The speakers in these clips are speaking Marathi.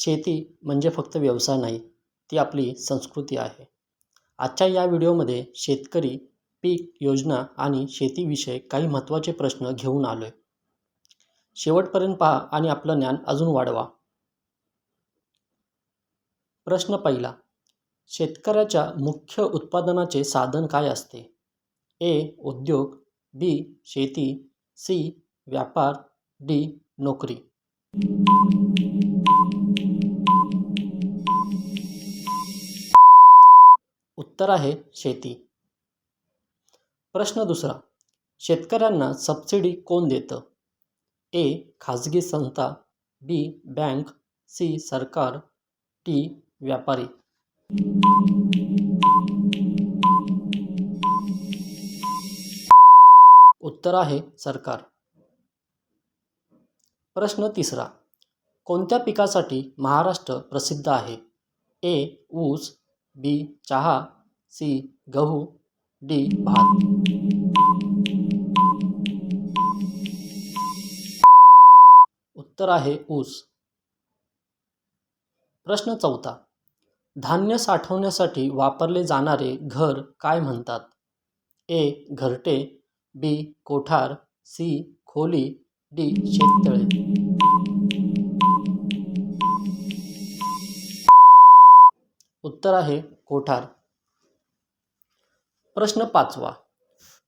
शेती म्हणजे फक्त व्यवसाय नाही ती आपली संस्कृती आहे. आजच्या या व्हिडिओमध्ये शेतकरी पीक योजना आणि शेतीविषयक काही महत्त्वाचे प्रश्न घेऊन आलो आहे शेवटपर्यंत पहा आणि आपलं ज्ञान अजून वाढवा. प्रश्न पहिला. शेतकऱ्याच्या मुख्य उत्पादनाचे साधन काय असते? ए. उद्योग बी. शेती सी. व्यापार डी. नोकरी. उत्तर आहे शेती. प्रश्न दुसरा शेतकऱ्यांना सबसिडी कोण देतं? ए खाजगी संस्था बी बँक सी सरकार टी व्यापारी. उत्तर आहे सरकार. प्रश्न तिसरा कोणत्या पिकासाठी महाराष्ट्र प्रसिद्ध आहे? ए. ऊस बी चहा सी गहू डी भात. उत्तर आहे ऊस. प्रश्न चौथा. धान्य साठवण्यासाठी वापरले जाणारे घर काय म्हणतात? ए. घरटे बी कोठार सी खोली डी शेततळे. उत्तर आहे कोठार. प्रश्न पाचवा.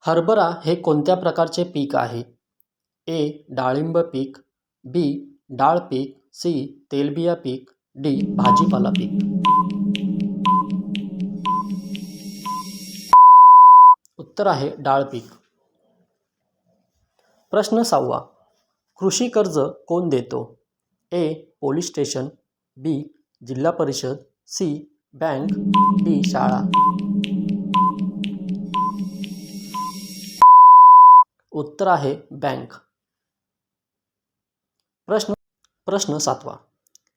हरभरा हे कोणत्या प्रकारचे पीक आहे? ए. डाळिंब पीक बी डाळ पीक सी तेलबिया पीक डी भाजीपाला पीक. उत्तर आहे डाळ पीक. प्रश्न सहावा. कृषी कर्ज कोण देतो? ए. पोलीस स्टेशन बी जिल्हा परिषद सी बँक बी शाळा. उत्तर आहे बँक. प्रश्न प्रश्न सातवा.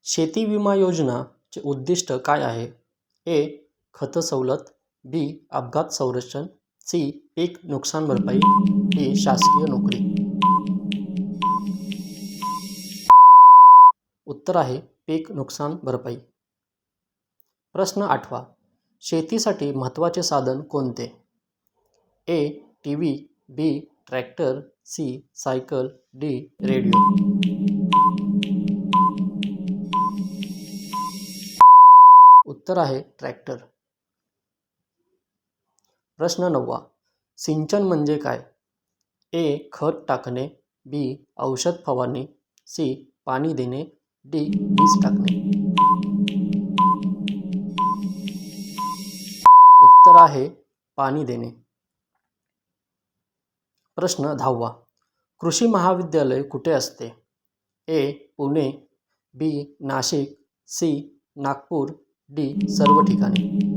शेती विमा योजनाचे उद्दिष्ट काय आहे? ए खत सवलत बी अपघात संरक्षण सी पीक नुकसान भरपाई डी शासकीय नोकरी. उत्तर आहे पीक नुकसान भरपाई. प्रश्न आठवा. शेतीसाठी महत्त्वाचे साधन कोणते? A T V B tractor C cycle D radio. उत्तर आहे ट्रॅक्टर. प्रश्न नववा. सिंचन म्हणजे काय? ए खत टाकणे बी औषध फवारणी सी पाणी देणे डी बीज टाकणे. उत्तर आहे पाणी देणे. प्रश्न दहावा. कृषी महाविद्यालय कुठे असते? A. Pune B. Nashik C. Nagpur D. सर्व ठिकाणी.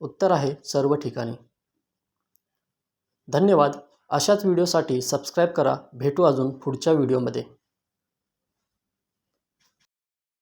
उत्तर आहे सर्व ठिकाणी. धन्यवाद. अशाच व्हिडिओसाठी सबस्क्राईब करा. भेटू अजून पुढच्या व्हिडिओमध्ये